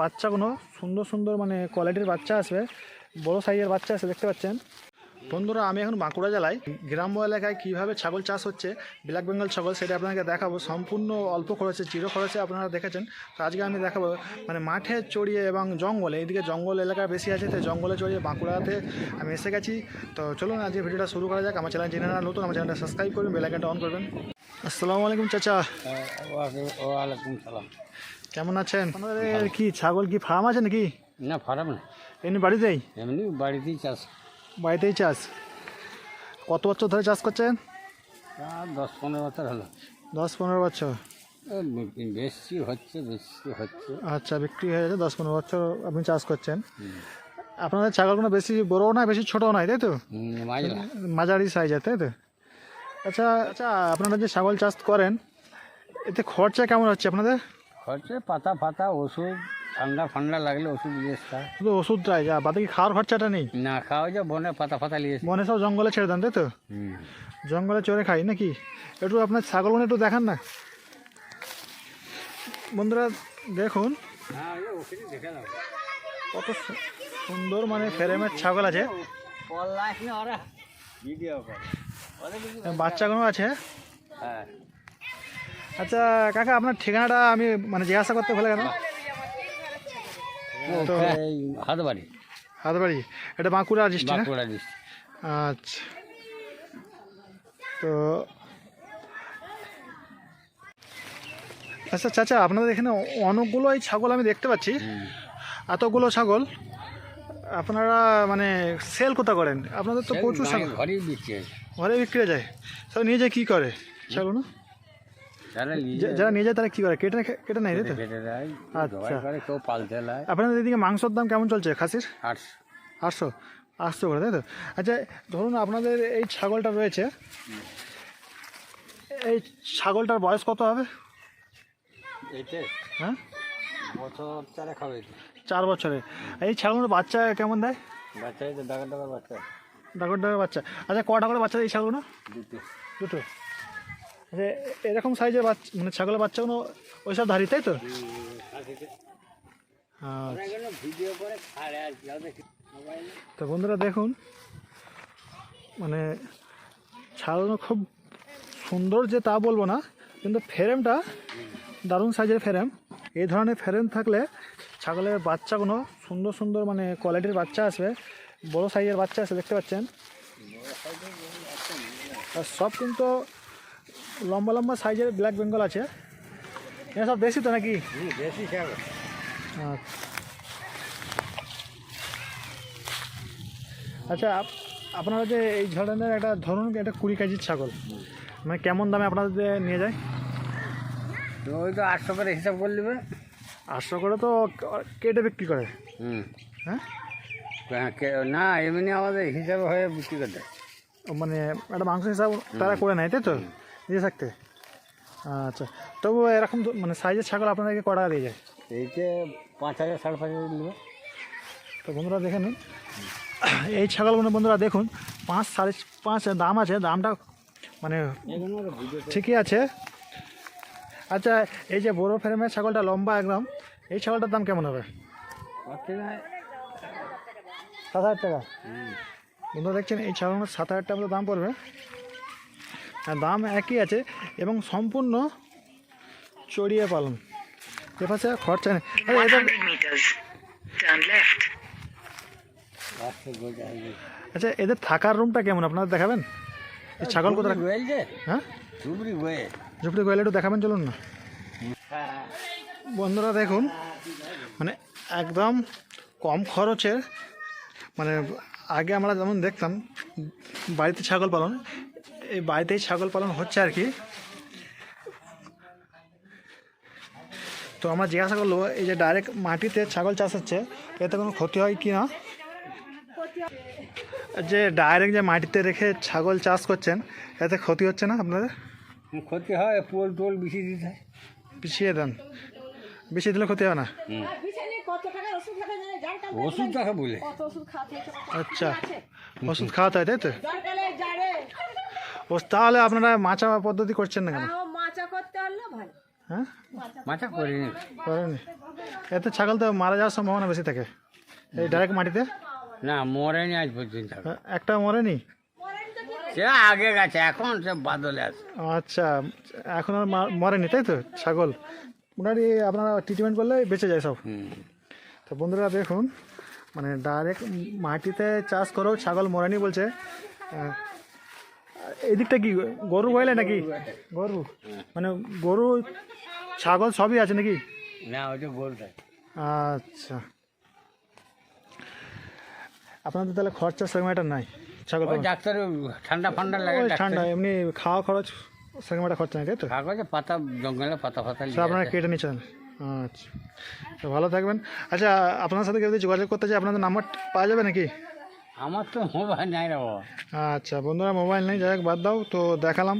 বাচ্চাগুলো সুন্দর সুন্দর মানে কোয়ালিটির বাচ্চা আসবে। বড় সাইজের বাচ্চা আছে, দেখতে পাচ্ছেন? বন্ধুরা, আমি এখন বাঁকুড়া জেলায়। গ্রাম্য এলাকায় কীভাবে ছাগল চাষ হচ্ছে ব্ল্যাক বেঙ্গল ছাগল সেটা আপনাকে দেখাবো। সম্পূর্ণ অল্প খরচে চিরো খরচে আপনারা দেখেছেন। তো আজকে আমি দেখাবো মানে মাঠে চড়িয়ে এবং জঙ্গলে, এইদিকে জঙ্গল এলাকা বেশি আছে তো জঙ্গলে চড়িয়ে বাঁকুড়াতে আমি এসে গেছি। তো চলুন, আজকে ভিডিওটা শুরু করা যাক। আমার চ্যানেল জেনে না নতুন, আমার চ্যানেলটা সাবস্ক্রাইব করবেন বেলাইকানটা অন করবেন। আসসালামু আলাইকুম, চাচা। ওয়ালাইকুম সালাম। কেমন আছেন? আপনাদের কি ছাগল কি ফার্ম আছে নাকি? না ফারাম না। এমনি বাড়িতেই এমনি বাড়িতেই চাষ। বাড়িতেই চাষ। কত বছর ধরে চাষ করছেন? দশ পনেরো বছর হলো। দশ পনেরো বছর। বেশি হচ্ছে বেশি হচ্ছে। আচ্ছা বিক্রি হয়ে গেছে দশ পনেরো বছর আপনি চাষ করছেন। আপনাদের ছাগলগুলো বেশি বড়ও না বেশি ছোটও নয় তাই তো? মাঝারি। সাইজের তাই তো? আচ্ছা আচ্ছা আপনারা যে ছাগল চাষ করেন এতে খরচা কেমন হচ্ছে আপনাদের? হচ্ছে পাতা ফাতা ওষুধ ঠান্ডা ফান্ডা লাগলে ওষুধ নিয়ে হয়। শুধু ওষুধটাই যা বাদে কি খাওয়ার খরচাটা নেই? না খাওয়া যায় বনে পাতা ফাতা নিয়ে মনে সব জঙ্গলে ছেড়ে দেন তাই তো? জঙ্গলে চড়ে খাই নাকি? একটু আপনার ছাগল ছাগলগুলো একটু দেখান না। বন্ধুরা দেখুন। হ্যাঁ কত সুন্দর মানে ফ্রেমের ছাগল আছে। বাচ্চাগুলো আছে। হ্যাঁ। আচ্ছা কাকা আপনার ঠিকানাটা আমি মানে জিজ্ঞাসা করতে ভুলে গেল তো এই হাত বাড়ি হাতবাড়ি। এটা বাঁকুড়া ডিস্ট্রিক্ট বাঁকুড়া আচ্ছা। তো আচ্ছা চাচা আপনাদের এখানে অনেকগুলো এই ছাগল আমি দেখতে পাচ্ছি। এতগুলো ছাগল আপনারা মানে সেল কোথা করেন? আপনাদের তো প্রচুর ছাগল। ঘরেই বিক্রি হয়। ঘরে বিক্রি যায়। সব নিয়ে যায় কী করে? ছাগল যে- যারা নিয়ে যায় তারা কী করে? কেটে কেটে নেয় কেটে দেয়। আচ্ছা। জবাই করে কেউ পালতে লায় আপনাদের এদিকে মাংসর দাম কেমন চলছে খাসির? আটশো। আটশো? আটশো করে তাই তো? আচ্ছা ধরুন আপনাদের এই ছাগলটা রয়েছে। এই ছাগলটার বয়স কত হবে? হ্যাঁ? বছর চারেক হবে চার বছরে। এই ছাগলের বাচ্চা কেমন দেয়? বাচ্চা এই যে ডাকা ডাকা বাচ্চা। ডাকর ডাকর বাচ্চা। আচ্ছা কটা করে বাচ্চা দেয় ছাগল না দুটো। দুটো। এরকম সাইজের বাচ্চা মানে ছাগলের বাচ্চাগুলো ওইসব ধারি তাই তো আচ্ছা তো বন্ধুরা দেখুন মানে ছাগলগুলো খুব সুন্দর যে তা বলব না কিন্তু ফ্রেমটা দারুণ সাইজের ফ্রেম এই ধরনের ফ্রেম থাকলে ছাগলের বাচ্চাগুলো সুন্দর সুন্দর মানে কোয়ালিটির বাচ্চা আসবে বড় সাইজের বাচ্চা আছে দেখতে পাচ্ছেন আর সব কিন্তু লম্বা লম্বা সাইজের ব্ল্যাক বেঙ্গল আছে। এরা সব বেশি তো নাকি? আচ্ছা। আচ্ছা আপ- আপনারা যে এই ধরনের একটা ধরুন একটা কুড়ি কেজির ছাগল মানে কেমন দামে আপনাদের নিয়ে যায়? ওই তো আটশো করে হিসাব করে নেবে। আটশো করে তো কেটে বিক্রি করে। হুম। হ্যাঁ? হ্যাঁ, না এমনি আমাদের হিসাবে হয়ে বিক্রি হয়। মানে একটা মাংস হিসাব তারা করে নেয় তাই তো? দিয়ে থাকতে? আচ্ছা। তবু এরকম মানে সাইজের ছাগল আপনাদেরকে ক টাকা দিয়ে যায়? এইতে পাঁচ হাজার সাড়ে পাঁচ হাজার নেবে। তো বন্ধুরা দেখে নিন। এই ছাগলগুলো বন্ধুরা দেখুন পাঁচ সাড়ে পাঁচ দাম আছে দামটা মানে ঠিকই আছে। আচ্ছা এই যে বড় ফ্রেমের ছাগলটা লম্বা একদম এই ছাগলটার দাম কেমন হবে? সাত হাজার টাকা। বন্ধুরা দেখছেন এই ছাগলগুলো সাত হাজার টাকা দাম পড়বে। দাম একই আছে এবং সম্পূর্ণ চড়িয়ে পালন। এপাশে খরচা নেই। আরে এদের 100 meters. Turn left. রাস্তা গোজা হয়ে গেছে। আচ্ছা এদের থাকার রুমটা কেমন? আপনারা দেখাবেন? এই ছাগল কোথায়? হ্যাঁ? ঝুপড়ি গোয়ালে একটু দেখাবেন চলুন না। বন্ধুরা দেখুন মানে একদম কম খরচের মানে আগে আমরা যেমন দেখতাম বাড়িতে ছাগল পালন এই বাড়িতেই ছাগল পালন হচ্ছে আর কি। তো আমরা জিজ্ঞাসা করল এই যে ডাইরেক্ট মাটিতে ছাগল চাষ হচ্ছে এতে কোনো ক্ষতি হয় কি না? যে ডাইরেক্ট যে মাটিতে রেখে ছাগল চাষ করছেন এতে ক্ষতি হচ্ছে না আপনাদের? ক্ষতি হয় পোল টোল বিছিয়ে দিতে হয়। পিছিয়ে দেন। বেশি দিলে ক্ষতি হয় না? ওষুধ বলে। আচ্ছা। ওষুধ খাওয়াতে হয় তাই তো? ও তাহলে আপনারা মাচা পদ্ধতি করছেন না কেন? তাও মাচা করতে পারলে ভালো। হ্যাঁ? করিনি। করেনি। এতে ছাগল তো মারা যাওয়ার সম্ভাবনা বেশি থাকে। এই ডাইরেক্ট মাটিতে? না মরেনি আজ পর্যন্ত একটা মরেনি? সে আগে গেছে এখন সে বাদলে আছে। আচ্ছা এখন আর মরেনি তাই তো? ছাগল। মোটামুটি আপনারা ট্রিটমেন্ট করলে বেঁচে যায় সব। তো বন্ধুরা দেখুন মানে ডাইরেক্ট মাটিতে চাষ করেও ছাগল মরেনি বলছে। এদিকটা কি গরু বলে নাকি? গরু? মানে গরু ছাগল সবই আছে নাকি? না ওইটা গোলটা আচ্ছা। আপনাদের তাহলে খরচা সেরকম একটা নাই? ছাগল ডাক্তার ঠান্ডা ফান্ডা লাগে ঠান্ডা এমনি খাওয়া খরচ সেরকম একটা খরচা নাই তাই তো? কাগজে পাতা জঙ্গলে পাতা ফাতা আপনারা। কেটে নিচ্ছেন। আচ্ছা। তো ভালো থাকবেন। আচ্ছা আপনার সাথে কেউ যদি যোগাযোগ করতে চাই আপনাদের নাম্বার পাওয়া যাবে নাকি? আমার তো মোবাইল নাই রে আচ্ছা বন্ধুরা মোবাইল নেই, যাই হোক, বাদ দাও, তো দেখালাম।